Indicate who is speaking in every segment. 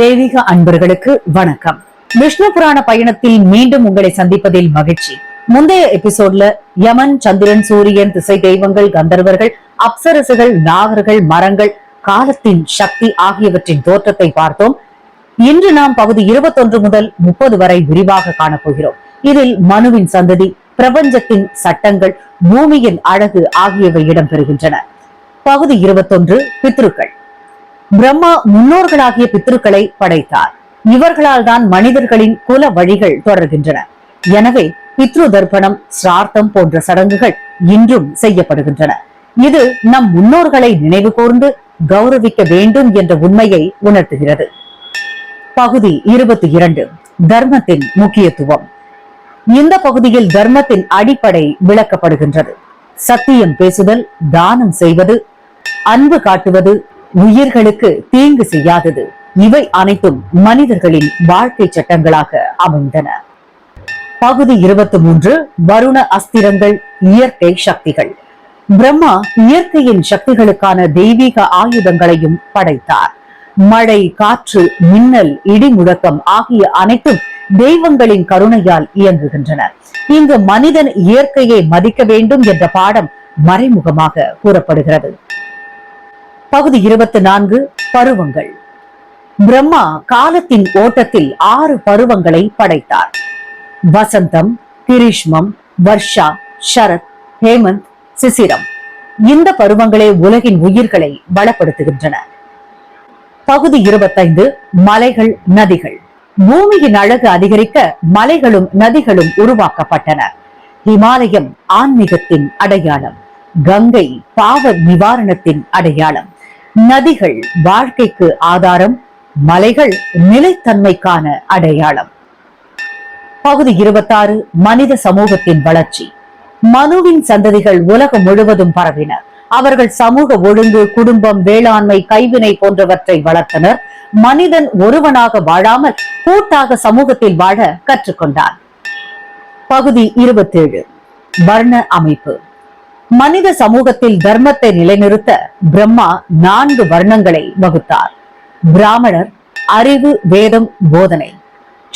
Speaker 1: தெய்வீக அன்பர்களுக்கு வணக்கம். விஷ்ணு புராண பயணத்தில் மீண்டும் உங்களை சந்திப்பதில் மகிழ்ச்சி. முந்தைய எபிசோட்ல யமன் சந்திரன் சூரியன் திசை தெய்வங்கள் கந்தர்வர்கள் அப்சரசுகள் நாகர்கள் மரங்கள் காலத்தின் சக்தி ஆகியவற்றின் தோற்றத்தை பார்த்தோம். இன்று நாம் பகுதி இருபத்தொன்று முதல் முப்பது வரை விரிவாக காணப்போகிறோம். இதில் மனுவின் சந்ததி பிரபஞ்சத்தின் சட்டங்கள் பூமியின் அழகு ஆகியவை இடம்பெறுகின்றன. பகுதி இருபத்தொன்று பித்ருக்கள். பிரம்மா முன்னோர்களாகிய பித்ருக்களை படைத்தார். இவர்களால் தான் மனிதர்களின் குல வழிகள் தொடர்கின்றன. எனவே பித்ரு தர்ப்பணம் சிரார்த்தம் போன்ற சடங்குகள் இன்றும் செய்யப்படுகின்றன. இது நம் முன்னோர்களை நினைவு கூர்ந்து கௌரவிக்க வேண்டும் என்ற உண்மையை உணர்த்துகிறது. பகுதி இருபத்தி இரண்டு. தர்மத்தின் முக்கியத்துவம். இந்த பகுதியில் தர்மத்தின் அடிப்படை விளக்கப்படுகின்றது. சத்தியம் பேசுதல் தானம் செய்வது அன்பு காட்டுவது உயிர்களுக்கு தீங்கு செய்யாதது. இவை அனைத்தும் மனிதர்களின் வாழ்க்கை சட்டங்களாக அமைந்தன. பகுதி இருபத்தி மூன்று வருண அஸ்திரங்கள் இயற்கை சக்திகள். பிரம்மா இயற்கையின் சக்திகளுக்கான தெய்வீக ஆயுதங்களையும் படைத்தார். மழை காற்று மின்னல் இடி முழக்கம் ஆகிய அனைத்தும் தெய்வங்களின் கருணையால் இயங்குகின்றன. இங்கு மனிதன் இயற்கையை மதிக்க வேண்டும் என்ற பாடம் மறைமுகமாக கூறப்படுகிறது. பகுதி இருபத்தி நான்கு பருவங்கள். பிரம்மா காலத்தின் ஓட்டத்தில் ஆறு பருவங்களை படைத்தார். வசந்தம் கிரீஷ்மம் வர்ஷா சரத் ஹேமந்த் சிசிரம். இந்த பருவங்களே உலகின் உயிர்களை பலப்படுத்துகின்றன. பகுதி இருபத்தைந்து மலைகள் நதிகள். பூமியின் அழகு அதிகரிக்க மலைகளும் நதிகளும் உருவாக்கப்பட்டன. இமாலயம் ஆன்மீகத்தின் அடையாளம். கங்கை பாவ நிவாரணத்தின் அடையாளம். நதிகள் வாழ்க்கைக்கு ஆதாரம் மலைகள் நிலைத்தன்மைக்கான அடையாளம். பகுதி இருபத்தாறு மனித சமூகத்தின் வளர்ச்சி. மனுவின் சந்ததிகள் உலகம் முழுவதும் பரவின. அவர்கள் சமூக ஒழுங்கு குடும்பம் வேளாண்மை கைவினை போன்றவற்றை வளர்த்தனர். மனிதன் ஒருவனாக வாழாமல் கூட்டாக சமூகத்தில் வாழ கற்றுக்கொண்டான் பகுதி இருபத்தேழு வர்ண அமைப்பு. மனித சமூகத்தில் தர்மத்தை நிலைநிறுத்த பிரம்மா நான்கு வர்ணங்களை வகுத்தார். பிராமணர் அறிவு வேதம் போதனை.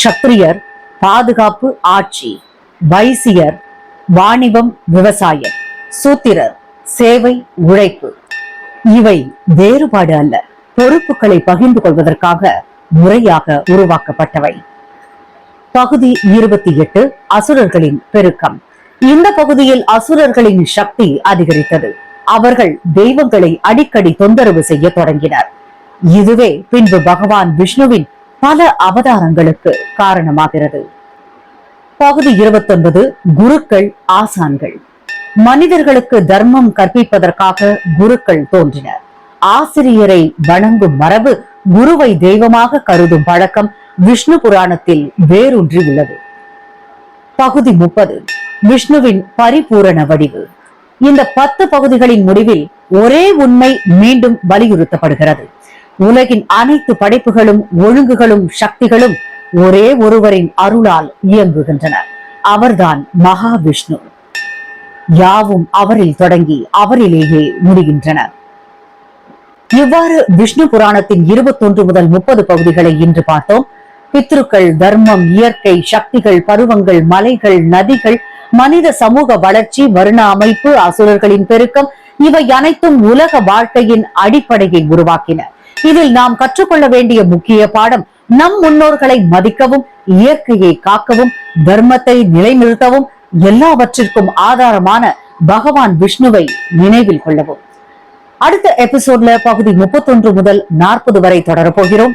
Speaker 1: சத்திரியர் பாதுகாப்பு ஆட்சி. வைசியர் வாணிபம் விவசாயம். சூத்திரர் சேவை உழைப்பு. இவை வேறுபாடு அல்ல பொறுப்புகளை பகிர்ந்து கொள்வதற்காக முறையாக உருவாக்கப்பட்டவை. பகுதி இருபத்தி எட்டு அசுரர்களின் பெருக்கம். இந்த பகுதியில் அசுரர்களின் சக்தி அதிகரித்தது. அவர்கள் தெய்வங்களை அடிக்கடி தொந்தரவு செய்ய தொடங்கினர். இதுவே பின்பு பகவான் விஷ்ணுவின் பல அவதாரங்களுக்கு காரணமாகிறது. பகுதி இருபத்தொன்பது குருக்கள் ஆசான்கள். மனிதர்களுக்கு தர்மம் கற்பிப்பதற்காக குருக்கள் தோன்றினர். ஆசிரியரை வணங்கும் மரபு குருவை தெய்வமாக கருதும் பழக்கம் விஷ்ணு புராணத்தில் வேரூன்றி உள்ளது பகுதி முப்பது விஷ்ணுவின் பரிபூரண வடிவு. இந்த பத்து பகுதிகளின் முடிவில் ஒரே உண்மை மீண்டும் வலியுறுத்தப்படுகிறது. உலகின் அனைத்து படைப்புகளும் ஒழுங்குகளும் சக்திகளும் ஒரே ஒருவரின் அருளால் இயங்குகின்றன. அவர்தான் மகாவிஷ்ணு. யாவும் அவரில் தொடங்கி அவரிலேயே முடிகின்றன. இவ்வாறு விஷ்ணு புராணத்தின் இருபத்தொன்று முதல் முப்பது பகுதிகளை இன்று பார்த்தோம். பித்ருக்கள் தர்மம் இயற்கை சக்திகள் பருவங்கள் மலைகள் நதிகள் மனித சமூக வளர்ச்சி வருண அமைப்பு அசுரர்களின் பெருக்கம் இவை அனைத்தும் உலக வாழ்க்கையின் அடிப்படையை உருவாக்கின. இதில் நாம் கற்றுக்கொள்ள வேண்டிய முக்கிய பாடம் நம் முன்னோர்களை மதிக்கவும் இயற்கையை காக்கவும் தர்மத்தை நிலைநிறுத்தவும் எல்லாவற்றிற்கும் ஆதாரமான பகவான் விஷ்ணுவை நினைவில் கொள்ளவும். அடுத்த எபிசோட்ல பகுதி முப்பத்தொன்று முதல் நாற்பது வரை தொடரப்போகிறோம்